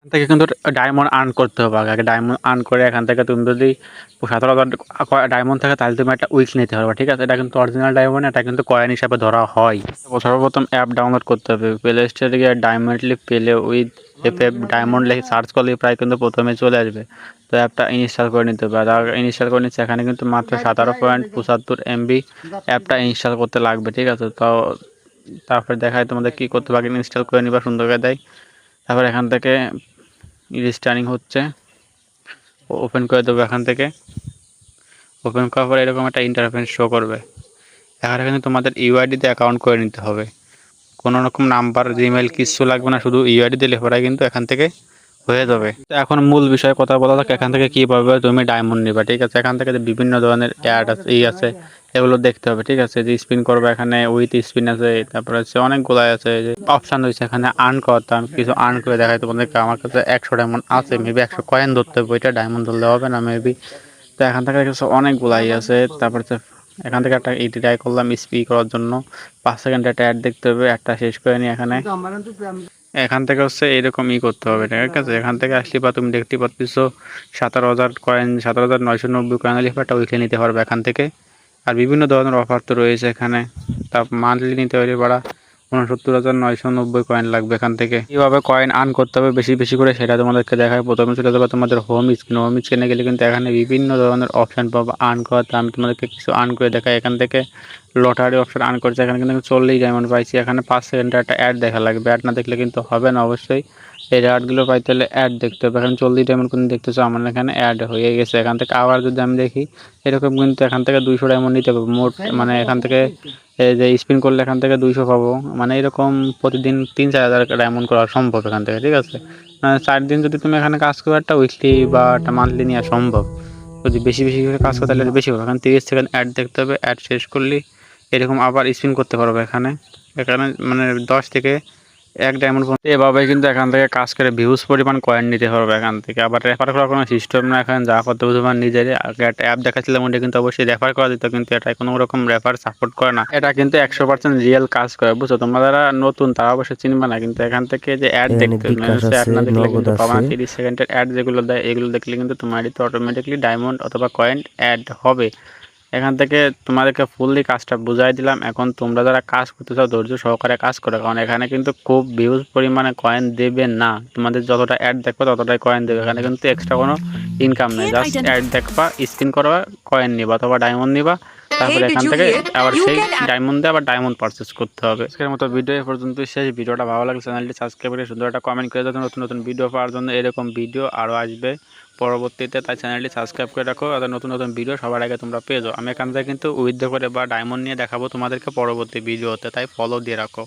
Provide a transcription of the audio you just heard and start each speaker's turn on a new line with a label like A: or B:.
A: এখান থেকে কিন্তু ডায়মন্ড আর্ন করতে হবে আগে। ডায়মন্ড আর্ন করে এখান থেকে তুমি যদি সতেরো হাজার ডায়মন্ড থাকে তাহলে তুমি একটা উইক নিতে পারবে, ঠিক আছে? এটা কিন্তু অরিজিনাল ডায়মন্ড এটা কিন্তু কয়েন হিসাবে ধরা হয়। সর্বপ্রথম অ্যাপ ডাউনলোড করতে হবে। প্লে স্টোরে গিয়ে ডায়মন্ডলি পেলে উইথ এফ এফ ডায়মন্ড লিখে সার্চ করলে প্রায় কিন্তু প্রথমে চলে আসবে। তো অ্যাপটা ইনস্টল করে নিতে হবে। আর ইনস্টল করে নিচ্ছে, এখানে কিন্তু মাত্র সতেরো পয়েন্ট পঁচাত্তর এমবি অ্যাপটা ইনস্টল করতে লাগবে, ঠিক আছে? তো তারপরে দেখায় তোমাদের কী করতে পারে ইনস্টল করে নিবা, সুন্দর করে দেয় তারপর এখান থেকে রেজিস্টারিং হচ্ছে। ওপেন করে দেবো এখান থেকে। ওপেন করার পরে এরকম একটা ইন্টারফেস শো করবে। এখানে কিন্তু তোমাদের ইউআইডিতে অ্যাকাউন্ট করে নিতে হবে। কোনো রকম নাম্বার জিমেল কিছু লাগবে না, শুধু ইউআইডি দিলে পরে কিন্তু এখান থেকে হয়ে যাবে। এখন মূল বিষয়ে কথা বলা যাক, এখান থেকে কীভাবে তুমি ডায়মন্ড নিবা, ঠিক আছে? এখান থেকে বিভিন্ন ধরনের অ্যাড আছে, ই আছে, এগুলো দেখতে হবে, ঠিক আছে? যে স্পিন করবে এখানে উইথ স্পিন আছে, তারপরে হচ্ছে অনেকগুলো আছে, যে অপশান রয়েছে এখানে আর্ন করতে আমি কিছু আর্ন করে দেখাই তোমাদেরকে আমার কাছে একশো ডায়মন্ড আছে মেবি একশো কয়েন ধরতে হবে ওইটা ডায়মন্ড ধরলে হবে না মেবি তো এখান থেকে কিছু অনেকগুলাই আছে, তারপরে হচ্ছে এখান থেকে একটা ইটি ট্রাই করলাম স্পি করার জন্য। পাঁচ সেকেন্ড একটা অ্যাড দেখতে হবে একটা শেষ করে নিই এখানে। এখান থেকে হচ্ছে এরকম ই করতে হবে ঠিক আছে? এখান থেকে আসলে বা তুমি দেখতে পাচ্ছ সাতারো হাজার কয়েন সতেরো হাজার নয়শো নব্বই কয়েন লিফারটা একটা উইকে নিতে পারবে এখান থেকে। আর বিভিন্ন ধরনের অফার তো রয়েছে এখানে। তা মান্থলি নিতে হলে ভাড়া উনসত্তর হাজার নয়শো নব্বই কয়েন লাগবে এখান থেকে। কীভাবে কয়েন আর্ন করতে হবে বেশি বেশি করে সেটা তোমাদেরকে দেখায়। প্রথমে চলে যাবে তোমাদের হোম স্ক্রিন হোম স্ক্রিনে গেলে কিন্তু এখানে বিভিন্ন ধরনের অপশান পাবো আর্ন করাতে আমি তোমাদেরকে কিছু আর্ন করে দেখাই এখান থেকে। লটারি অপশন আর্ন করছে। এখানে কিন্তু আমি চল্লিশ ডায়মন্ড পাইছি। এখানে পাঁচ সেকেন্ডে একটা অ্যাড দেখা লাগবে। অ্যাড না দেখলে কিন্তু হবে না অবশ্যই। এই অ্যাডগুলো পাইতে হলে অ্যাড দেখতে হবে। এখানে চল্লিশ ডায়মন্ড কিন্তু দেখতেছো, আমার এখানে অ্যাড হয়ে গেছে। এখান থেকে আবার যদি আমি দেখি, এরকম কিন্তু এখান থেকে দুইশো ডায়মন্ড নিতে হবে মোট মানে এখান থেকে যে স্পিন করলে এখান থেকে দুইশো পাবো। মানে এরকম প্রতিদিন তিন চার হাজার ডায়মন্ড করা সম্ভব এখান থেকে, ঠিক আছে? মানে চার দিন যদি তুমি এখানে কাজ করো, একটা উইকলি বা একটা মান্থলি নেওয়া সম্ভব। যদি বেশি বেশি করে কাজ করো, তাহলে বেশি হবে। এখানে তিরিশ সেকেন্ড অ্যাড দেখতে হবে অ্যাড শেষ করলে এরকম আবার স্পিন করতে পারবে এখানে। এখানে মানে দশ থেকে এক ডায়মন্ড পর্যন্ত। এভাবে কিন্তু এখান থেকে কাজ করে ভিউজ পরিমাণ কয়েন নিতে পারবে এখান থেকে। আবার রেফার করার কোনো সিস্টেম না এখানে যা করতে তোমার নিজের আগে একটা অ্যাপ দেখাচ্ছিলাম ওটা কিন্তু অবশ্যই রেফার করা দিত কিন্তু এটা কোনো রকম রেফার সাপোর্ট করে না। এটা কিন্তু একশো পার্সেন্ট রিয়েল কাজ করে বুঝছ? তোমরা যারা নতুন তারা অবশ্যই চিনবে না কিন্তু এখান থেকে যে অ্যাড দেখতে
B: বিকাশ
A: অ্যাড না দেখলে কিন্তু পাবা না। তিরিশ সেকেন্ডের অ্যাড যেগুলো দেয় এগুলো দেখলে কিন্তু তোমার এটিতে অটোমেটিকলি ডায়মন্ড অথবা কয়েন অ্যাড হবে। এখান থেকে তোমাদেরকে ফুললি কাজটা বুঝাই দিলাম। এখন তোমরা যারা কাজ করতে চাও ধৈর্য সহকারে কাজ করো কারণ এখানে কিন্তু খুব ভিউজ পরিমাণে কয়েন দেবে না। তোমাদের যতটা অ্যাড দেখবা ততটাই কয়েন দেবে। এখানে কিন্তু এক্সট্রা কোনো ইনকাম নেই। জাস্ট অ্যাড দেখবা স্ক্রিন করবা কয়েন নিবা অথবা ডায়মন্ড নিবা। তারপরে এখান থেকে আবার সেই ডায়মন্ডে আবার ডায়মন্ড পারচেস করতে হবে। আজকের মতো ভিডিও এ পর্যন্ত শেষ। ভিডিওটা ভালো লাগলে চ্যানেলটি সাবস্ক্রাইব করে সুন্দর একটা কমেন্ট করে দেবেন নতুন নতুন ভিডিও পাওয়ার জন্য এরকম ভিডিও আরও আসবে পরবর্তীতে। তাই চ্যানেলটি সাবস্ক্রাইব করে রাখো। আর নতুন নতুন ভিডিও সবার আগে তোমরা পেয়ে যাও। আমি এখান থেকে কিন্তু উইথ করে বা ডায়মন্ড নিয়ে দেখাবো তোমাদেরকে পরবর্তী ভিডিওতে তাই ফলো দিয়ে রাখো।